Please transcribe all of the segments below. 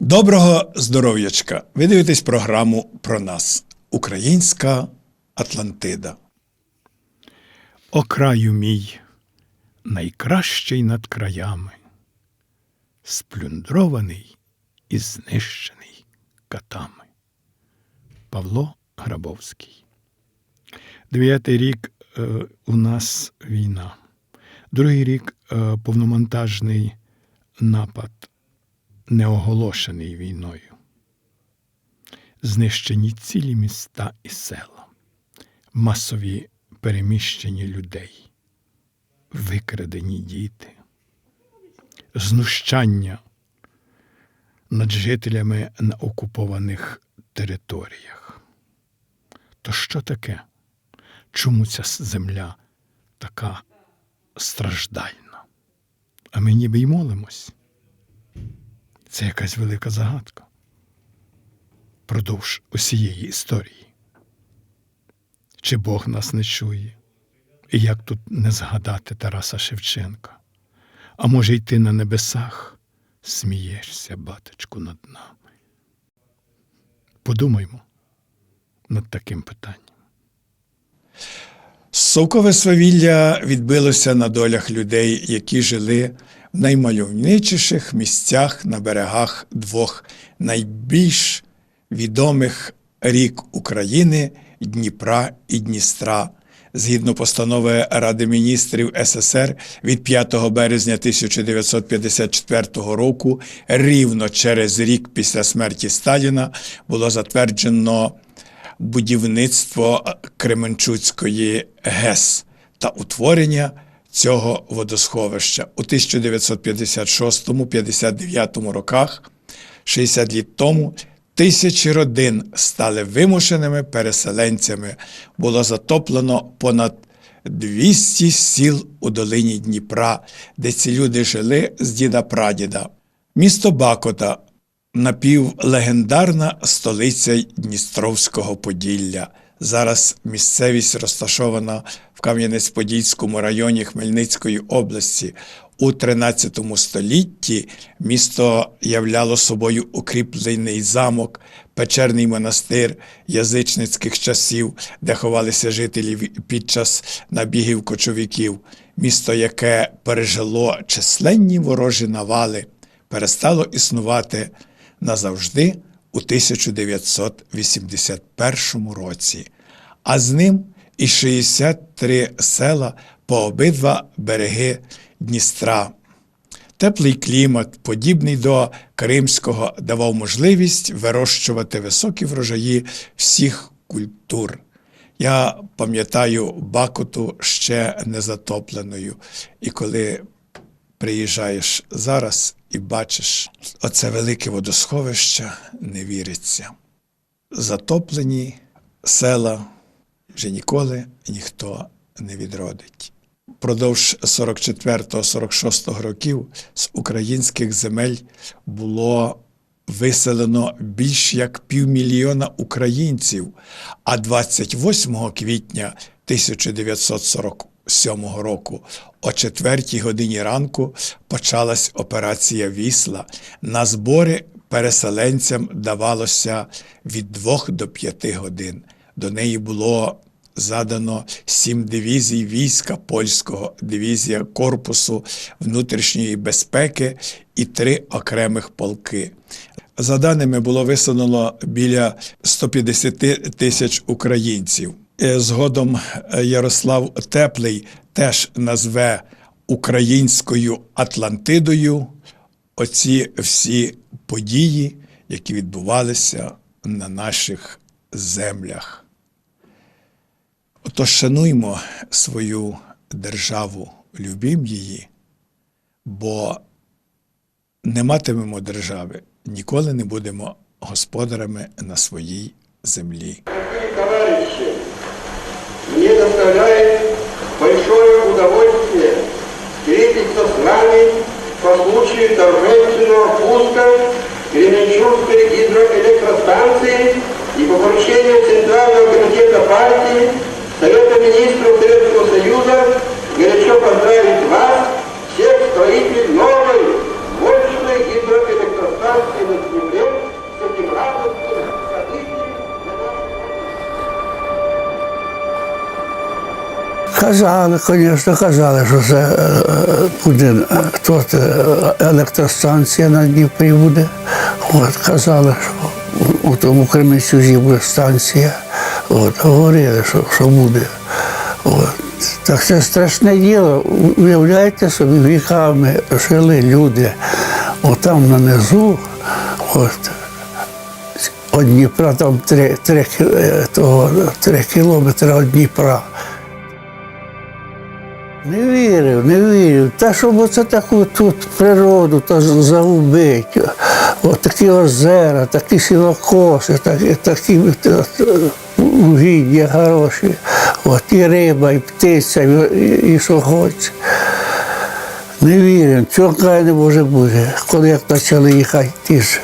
Доброго здоров'ячка! Ви дивитесь програму про нас. Українська Атлантида. О краю мій, найкращий над краями, сплюндрований і знищений катами. Павло Грабовський. Дев'ятий рік е, у нас війна. Другий рік е, повномонтажний напад, не оголошений війною. Знищені цілі міста і села масові переміщені людей, викрадені діти, знущання над жителями на окупованих територіях. То що таке? Чому ця земля така страждальна? А ми ніби й молимось. Це якась велика загадка. Продовж усієї історії. Чи Бог нас не чує? І як тут не згадати Тараса Шевченка? А може, й ти на небесах смієшся, батечку, над нами? Подумаймо над таким питанням. Совкове свавілля відбилося на долях людей, які жили в наймальовничіших місцях на берегах двох найбільш відомих рік України Дніпра і Дністра. Згідно постанови Ради міністрів СССР від 5 березня 1954 року, рівно через рік після смерті Сталіна було затверджено будівництво Кременчуцької ГЕС та утворення цього водосховища. У 1956-59 роках, 60 літ тому, тисячі родин стали вимушеними переселенцями. Було затоплено понад 200 сіл у долині Дніпра, де ці люди жили з діда прадіда. Місто Бакота напівлегендарна столиця Дністровського Поділля. Зараз місцевість розташована в Кам'янець-Подільському районі Хмельницької області. У 13 столітті місто являло собою укріплений замок, печерний монастир язичницьких часів, де ховалися жителі під час набігів кочовиків. Місто, яке пережило численні ворожі навали, перестало існувати назавжди у 1981 році, а з ним і 63 села по обидва береги Дністра. Теплий клімат, подібний до Кримського, давав можливість вирощувати високі врожаї всіх культур. Я пам'ятаю Бакоту ще не затопленою, і коли приїжджаєш зараз і бачиш оце велике водосховище, не віриться. Затоплені села вже ніколи ніхто не відродить. Продовж 44-46 років з українських земель було виселено більш як півмільйона українців, а 28 квітня 1947 року о 4 годині ранку почалась операція Вісла. На збори переселенцям давалося від 2 до 5 годин. До неї було задано сім дивізій війська польського, дивізія корпусу внутрішньої безпеки і три окремих полки. За даними було висунено біля 150 тисяч українців. Е, Згодом е, Ярослав Теплий теж назве українською Атлантидою оці всі події, які відбувалися на наших землях. Отож шануймо свою державу, любім її, бо не матимемо держави, ніколи не будемо господарями на своїй землі. Мне доставляет большое удовольствие встретиться с вами по случаю торжественного пуска Кременчугской гидроэлектростанции и по поручению Центрального комитета партии Совета министров Советского Союза горячо поздравить вас, всех строителей новой мощной гидроэлектростанции на Днепре с этим радостным событием для нашей Казали, звісно, казали, що це е, буде е, тут е, електростанція на Дніпрі буде. От, казали, що у, у тому Кременчузі буде станція. От, говорили, що, що буде. От. Так це страшне діло. Уявляєте собі, віками жили люди отам нанизу. От, від Дніпра там три, три, е, того, три кілометри від Дніпра. Не вірив, не вірив. Та щоб оце таку тут природу та загубить. От такі озера, такі сілокоси, такі, такі угіддя хороші. От і риба, і птиця, і, і, що хоче. Не віримо, цього край не може бути. Коли як почали їхати ті ж,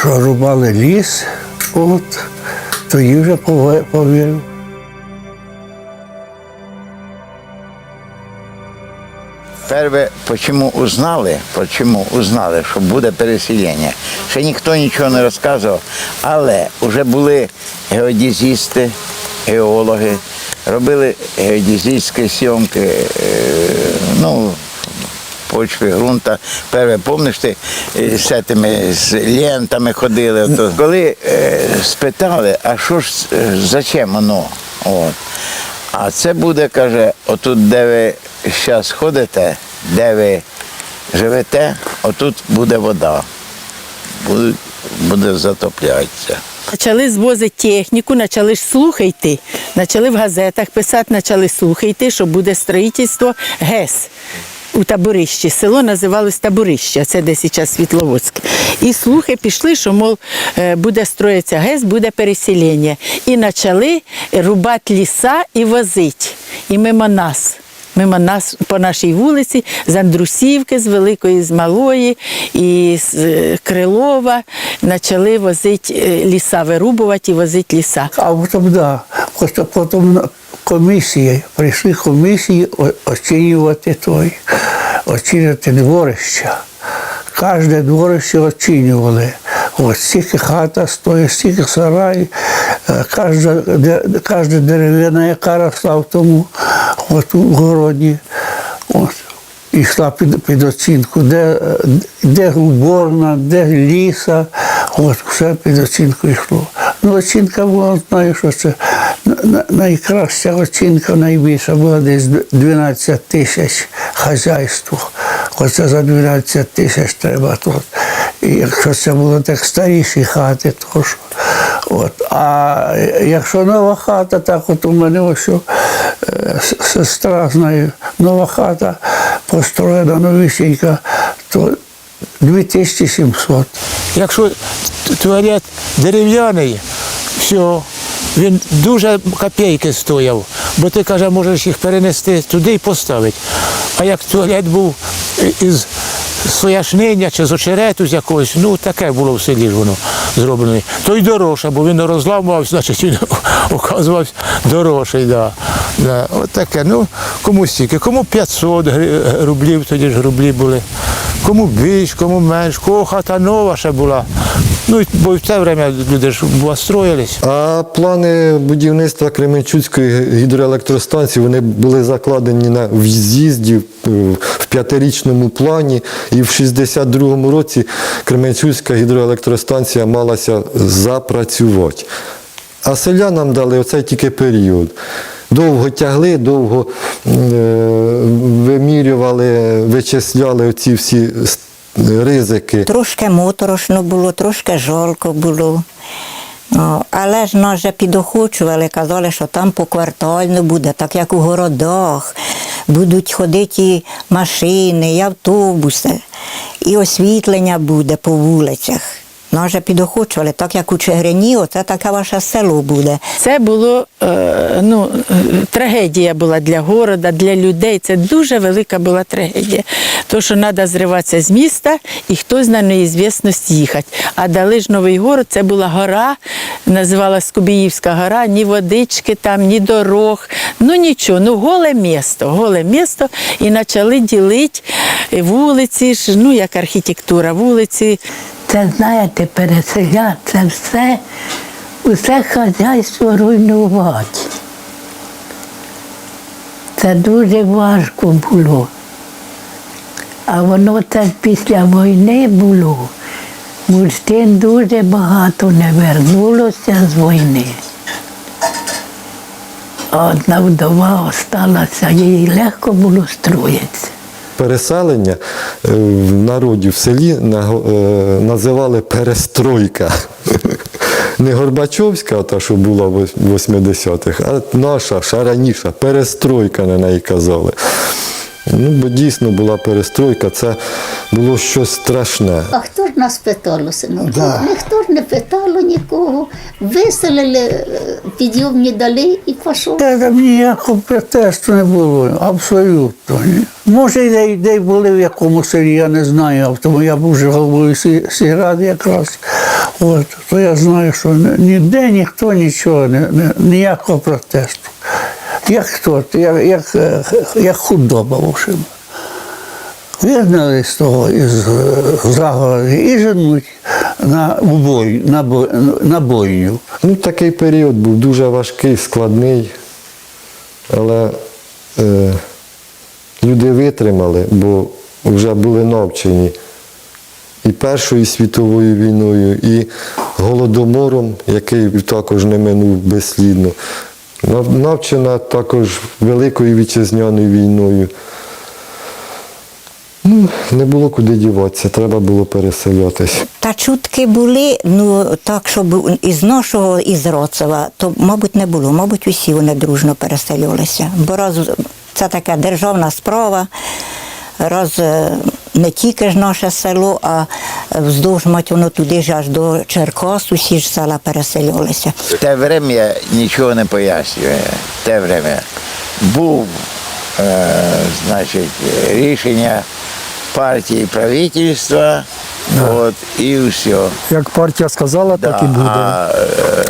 що рубали ліс, от, тоді вже повірив. Перше, почему узнали, почему узнали, що буде переселення. Ще ніхто нічого не розказував, але вже були геодезісти, геологи, робили геодезійські зйомки, е, ну, почви, ґрунта. Перше, пам'ятаєш, ти е, з цими з лентами ходили. Коли е, спитали, а що ж, зачем воно? От. А це буде, каже, отут, де ви зараз ходите, де ви живете, отут буде вода. Буде, буде затоплятися. Почали звозити техніку, почали ж слухи йти. Почали в газетах писати, почали слухи йти, що буде строїтельство ГЕС у таборищі. Село називалось Таборище, це де зараз Світловодськ. І слухи пішли, що, мов, е, буде строїтися ГЕС, буде переселення. І почали рубати ліса і возити. І мимо нас. Мимо нас по нашій вулиці, з Андрусівки, з Великої, з Малої і з е, Крилова почали возити е, ліса, вирубувати і возити ліса. А потім, да, потім, комісії, прийшли комісії оцінювати той, оцінювати дворище. Кожне дворище оцінювали. От стільки хата стоїть, стільки сарай, е, кожна, деревина, яка росла в тому от, у городі. От. Йшла під, під оцінку, де, де уборна, де ліса, от все під оцінку йшло. Ну, оцінка була, знаю, що це найкраща оцінка, найбільша була десь 12 тисяч хазяйству. Оце за 12 тисяч треба тут. І якщо це було так старіші хати, то що. От. А якщо нова хата, так от у мене ось е, сестра знає, нова хата построєна новісінька, то 2700. Якщо туалет дерев'яний, все, він дуже копійки стояв, бо ти каже, можеш їх перенести туди і поставити. А як туалет був із сояшнення чи з очерету з якогось, ну таке було в селі ж воно зроблено. То й дорожче, бо він розламувався, значить він оказувався дорожчий. Да. Да. От таке. Ну, кому стільки, кому 500 рублів, тоді ж рублі були. Кому більш, кому менш, кого хата нова ще була. Ну, бо в те время люди ж строїлись. А плани будівництва Кременчуцької гідроелектростанції вони були закладені на в'їзді в п'ятирічному плані. І в 62-му році Кременчуцька гідроелектростанція малася запрацювати. А селянам дали оцей тільки період. Довго тягли, довго е, вимірювали, вичисляли оці всі ризики. Трошки моторошно було, трошки жалко було. О, але ж нас же підохочували, казали, що там поквартально буде, так як у городах. Будуть ходити і машини, і автобуси, і освітлення буде по вулицях. Нас же підохочували, так як у Чигирині, оце таке ваше село буде. Це було е, ну, е, трагедія була для города, для людей. Це дуже велика була трагедія. То, що треба зриватися з міста і хтось на неізвісність їхати. А дали ж новий город, це була гора, називалась Кубіївська гора, ні водички там, ні дорог. Ну нічого, ну голе місто, голе місто. І почали ділити вулиці, ж, ну як архітектура, вулиці. Це знаєте, переселяти, це все, усе хазяйство руйнувати. Це дуже важко було. А воно це після війни було. Мужчин дуже багато не вернулося з війни. Одна вдова осталася, їй легко було строїтися. Переселення е, в народі в селі е, називали перестройка. Не Горбачовська, та, що була в 80-х, а наша, ще раніше, перестройка на неї казали. Ну, бо дійсно була перестройка, це було щось страшне. А хто ж нас питало, синок? Ніхто ж не питало нікого. Виселили, е, підйомні дали і пішов. Та там ніякого протесту не було, абсолютно. Може, де, де й були в якому селі, я не знаю, тому я був же головою сі- сільради якраз. От, то я знаю, що ніде ніхто нічого, не, не, ніякого протесту. Як хто, як, як, як худоба, в общем. Вигнали з того із загороди і женуть на, бой, на, бой, на бойню. Ну, такий період був дуже важкий, складний, але е, люди витримали, бо вже були навчені і Першою світовою війною, і голодомором, який також не минув безслідно. Нав- Навчена також Великою вітчизняною війною. Ну, не було куди діватися, треба було переселятись. Та чутки були, ну так, щоб із нашого, із Роцева, то, мабуть, не було. Мабуть, усі вони дружно переселилися. Бо раз це така державна справа, раз е, не тільки ж наше село, а вздовж мать воно туди ж аж до Черкас, усі ж села переселилися. Те время нічого не пояснює. Те время. Був, е, значить, рішення партії правительства, от, і все. Як партія сказала, так і буде. А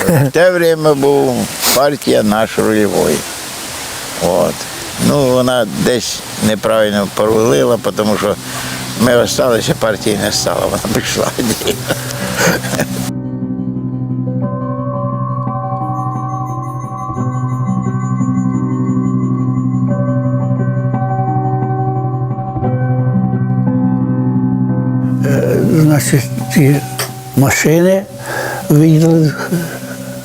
е, в те время був партія наш рульовий. От. Ну, вона десь неправильно порулила, тому що ми залишилися, партії не стало, вона пішла. Значить, ті машини виділи,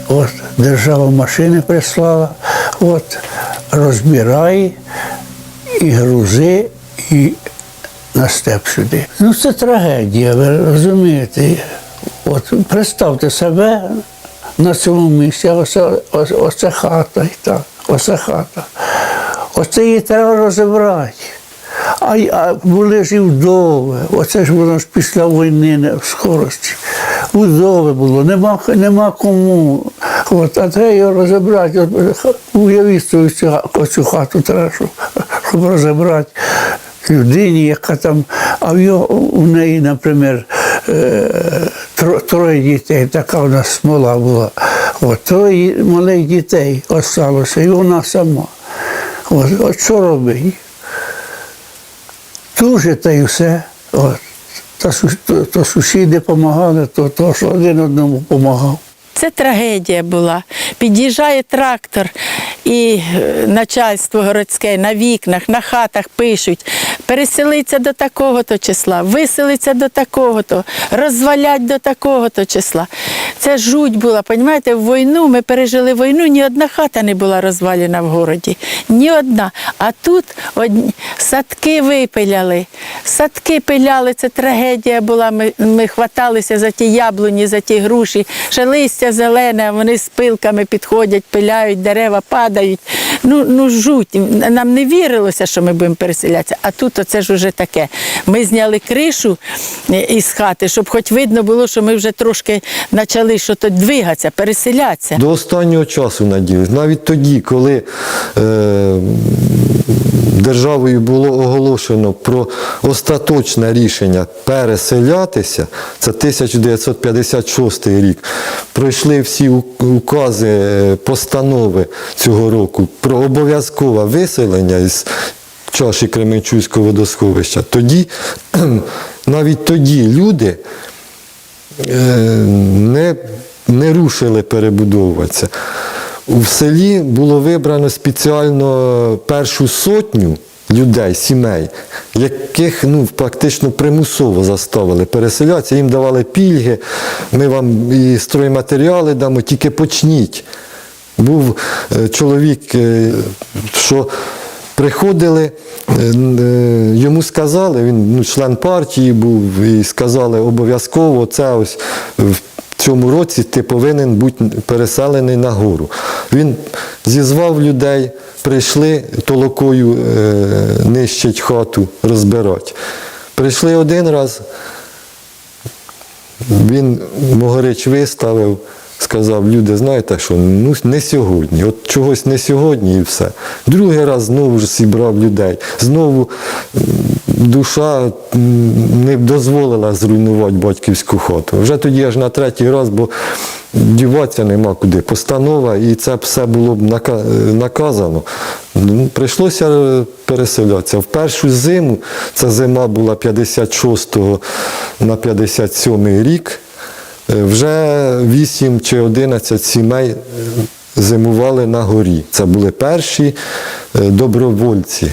от, держава машини прислала, от, розбирай і грузи, і на степ сюди. Ну це трагедія, ви розумієте. От представте себе на цьому місці, оце, оце, оце хата і так, оце хата. Оце її треба розібрати. А, а були ж і вдови. Оце ж воно ж після війни в скорості. Вдови було, нема, нема кому. От, а треба його розібрати. Уявіть цю, хату треба, щоб, розібрати людині, яка там, а в його, у неї, наприклад, е, троє дітей, така у нас смола була. От, троє малих дітей осталося, і вона сама. От, от що робить? Дуже та й все. От. То, то сусіди допомагали, то, то що один одному допомагав. Це трагедія була. Під'їжджає трактор, і е, начальство городське на вікнах, на хатах пишуть: переселиться до такого-то числа, виселиться до такого-то, розвалять до такого-то числа. Це жуть була. Понімаєте, в війну ми пережили війну, ні одна хата не була розвалена в городі. Ні одна. А тут одні, садки випиляли, садки пиляли, це трагедія була. Ми, ми хваталися за ті яблуні, за ті груші, ще листя зелене, вони з пилками підходять, пиляють, дерева падають. Ну, ну жуть. Нам не вірилося, що ми будемо переселятися. А тут то це ж уже таке. Ми зняли кришу е, із хати, щоб хоч видно було, що ми вже трошки почали що то двигатися, переселятися. До останнього часу надіюсь. Навіть тоді, коли е, державою було оголошено про остаточне рішення переселятися, це 1956 рік, пройшли всі укази, е, постанови цього року про обов'язкове виселення із чаші Кременчуцького водосховища. Тоді, навіть тоді люди е, не, не рушили перебудовуватися. У селі було вибрано спеціально першу сотню людей, сімей, яких ну, практично примусово заставили переселятися. Їм давали пільги, ми вам і стройматеріали дамо, тільки почніть. Був е, чоловік, е, що приходили, е, е, йому сказали, він ну, член партії був, і сказали, обов'язково це ось в цьому році ти повинен бути переселений на гору. Він зізвав людей, прийшли толокою е, нищить хату, розбирати. Прийшли один раз, він Могорич виставив, сказав, люди, знаєте що, ну не сьогодні. От чогось не сьогодні і все. Другий раз знову ж зібрав людей. Знову душа не дозволила зруйнувати батьківську хату. Вже тоді аж на третій раз, бо діватися нема куди. Постанова, і це все було б е, наказано. Ну, Прийшлося е, переселятися. В першу зиму, ця зима була 56 на 57 рік, вже 8 чи 11 сімей е, зимували на горі. Це були перші е, добровольці.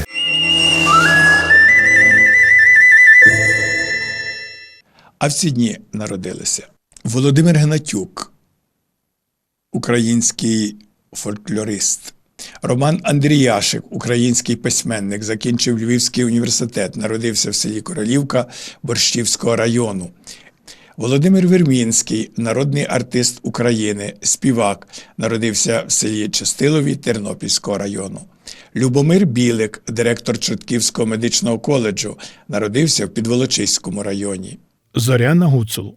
А в ці дні народилися Володимир Гнатюк, український фольклорист. Роман Андріяшик, український письменник, закінчив Львівський університет, народився в селі Королівка Борщівського району. Володимир Вермінський, народний артист України, співак, народився в селі Чистилові Тернопільського району. Любомир Білик, директор Чортківського медичного коледжу, народився в Підволочиському районі. Зоряна Гуцул,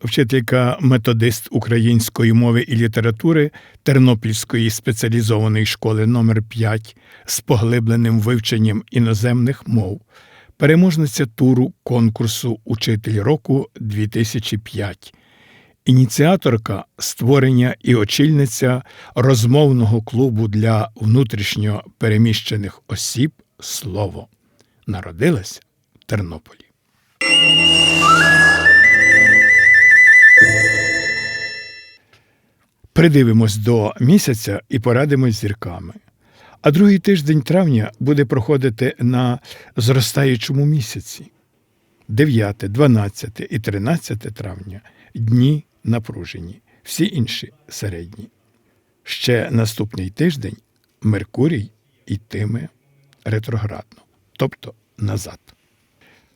вчителька методист української мови і літератури Тернопільської спеціалізованої школи номер 5 з поглибленим вивченням іноземних мов, переможниця туру конкурсу Учитель року 2005, ініціаторка створення і очільниця розмовного клубу для внутрішньо переміщених осіб Слово. Народилась в Тернополі. Придивимось до місяця і порадимось зірками. А другий тиждень травня буде проходити на зростаючому місяці. 9, 12 і 13 травня дні напружені, всі інші середні. Ще наступний тиждень Меркурій йтиме ретроградно, тобто назад.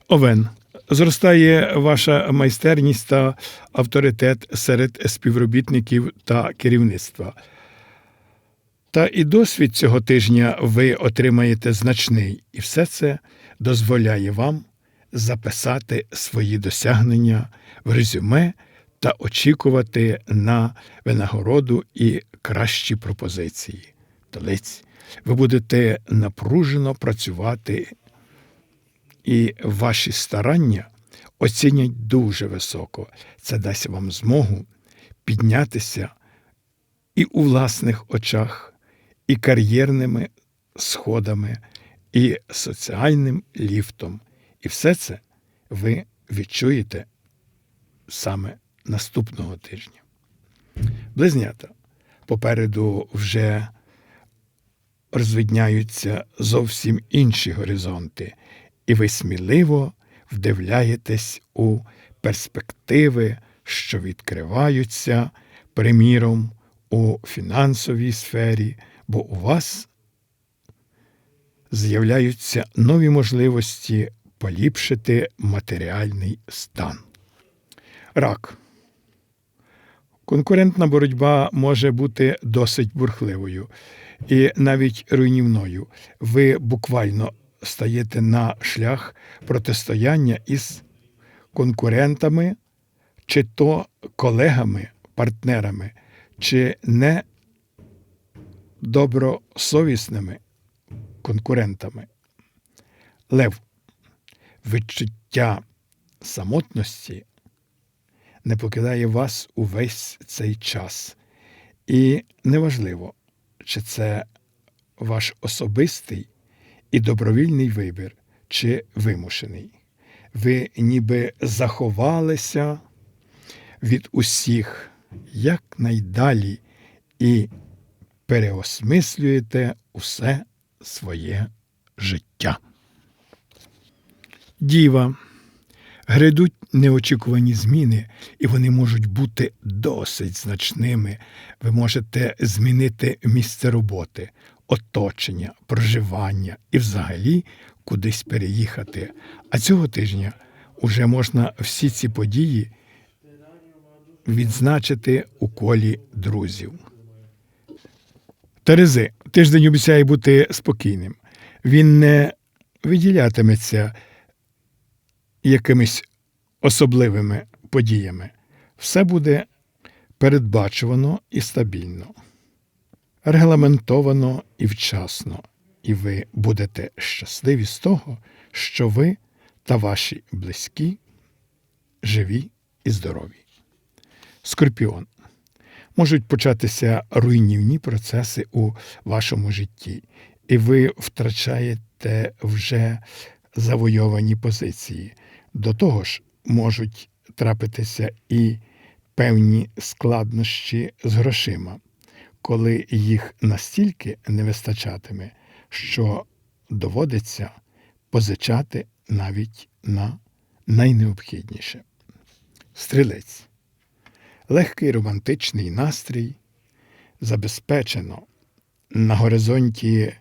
Овен. Зростає ваша майстерність та авторитет серед співробітників та керівництва. Та і досвід цього тижня ви отримаєте значний, і все це дозволяє вам записати свої досягнення в резюме та очікувати на винагороду і кращі пропозиції. Толиць, ви будете напружено працювати і ваші старання оцінять дуже високо. Це дасть вам змогу піднятися і у власних очах, і кар'єрними сходами, і соціальним ліфтом. І все це ви відчуєте саме наступного тижня. Близнята попереду вже розвидняються зовсім інші горизонти, і ви сміливо вдивляєтесь у перспективи, що відкриваються, приміром, у фінансовій сфері, бо у вас з'являються нові можливості поліпшити матеріальний стан. Рак. Конкурентна боротьба може бути досить бурхливою і навіть руйнівною. Ви буквально стаєте на шлях протистояння із конкурентами, чи то колегами, партнерами, чи не добросовісними конкурентами. Лев, відчуття самотності не покидає вас увесь цей час. І неважливо, чи це ваш особистий і добровільний вибір, чи вимушений. Ви ніби заховалися від усіх якнайдалі і переосмислюєте усе своє життя. Діва. Грядуть неочікувані зміни, і вони можуть бути досить значними. Ви можете змінити місце роботи, оточення, проживання і взагалі кудись переїхати. А цього тижня уже можна всі ці події відзначити у колі друзів. Терези, тиждень обіцяє бути спокійним. Він не виділятиметься якимись особливими подіями. Все буде передбачувано і стабільно, регламентовано і вчасно, і ви будете щасливі з того, що ви та ваші близькі живі і здорові. Скорпіон. Можуть початися руйнівні процеси у вашому житті, і ви втрачаєте вже завойовані позиції. До того ж, можуть трапитися і певні складнощі з грошима, коли їх настільки не вистачатиме, що доводиться позичати навіть на найнеобхідніше. Стрілець. Легкий романтичний настрій забезпечено. На горизонті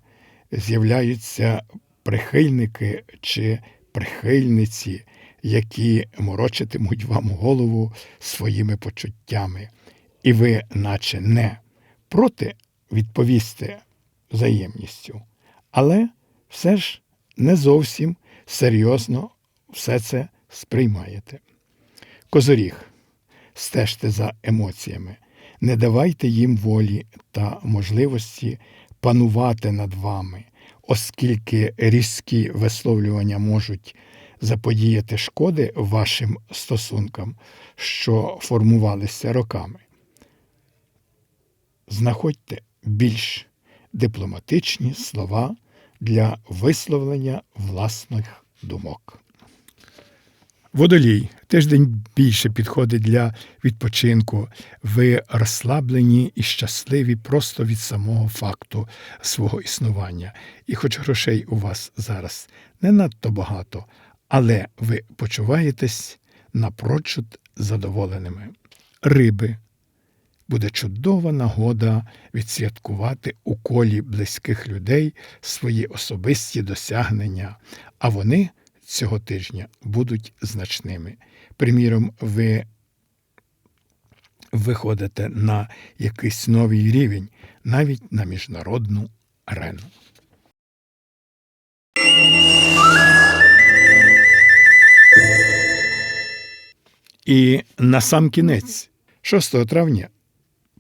з'являються прихильники чи прихильниці, які морочитимуть вам голову своїми почуттями, і ви, наче не проти відповісти взаємністю, але все ж не зовсім серйозно все це сприймаєте. Козоріг, стежте за емоціями, не давайте їм волі та можливості панувати над вами, оскільки різкі висловлювання можуть заподіяти шкоди вашим стосункам, що формувалися роками. Знаходьте більш дипломатичні слова для висловлення власних думок. Водолій. Тиждень більше підходить для відпочинку. Ви розслаблені і щасливі просто від самого факту свого існування. І хоч грошей у вас зараз не надто багато, але ви почуваєтесь напрочуд задоволеними. Риби. Буде чудова нагода відсвяткувати у колі близьких людей свої особисті досягнення, а вони цього тижня будуть значними. Приміром, ви виходите на якийсь новий рівень, навіть на міжнародну арену. І на сам кінець, 6 травня,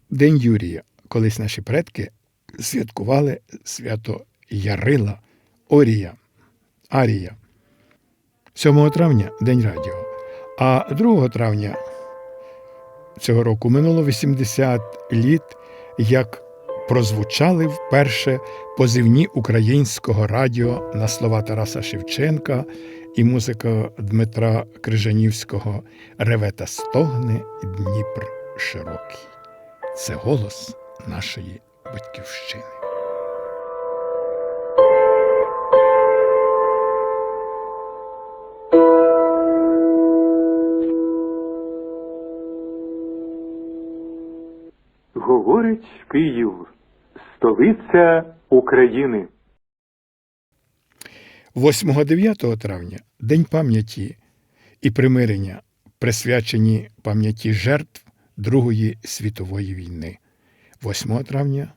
День Юрія, колись наші предки святкували свято Ярила, Орія, Арія. 7 травня День Радіо. А 2 травня цього року минуло 80 літ, як прозвучали вперше позивні українського радіо на слова Тараса Шевченка і музика Дмитра Крижанівського Реве та стогне Дніпр широкий. Це голос нашої батьківщини. Говорить Київ, столиця України. 8-9 травня День пам'яті і примирення, присвячені пам'яті жертв Другої світової війни. 8 травня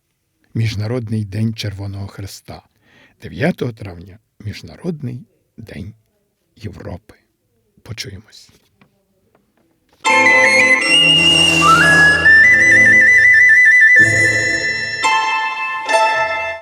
Міжнародний день Червоного Хреста. 9 травня Міжнародний день Європи. Почуємось. Música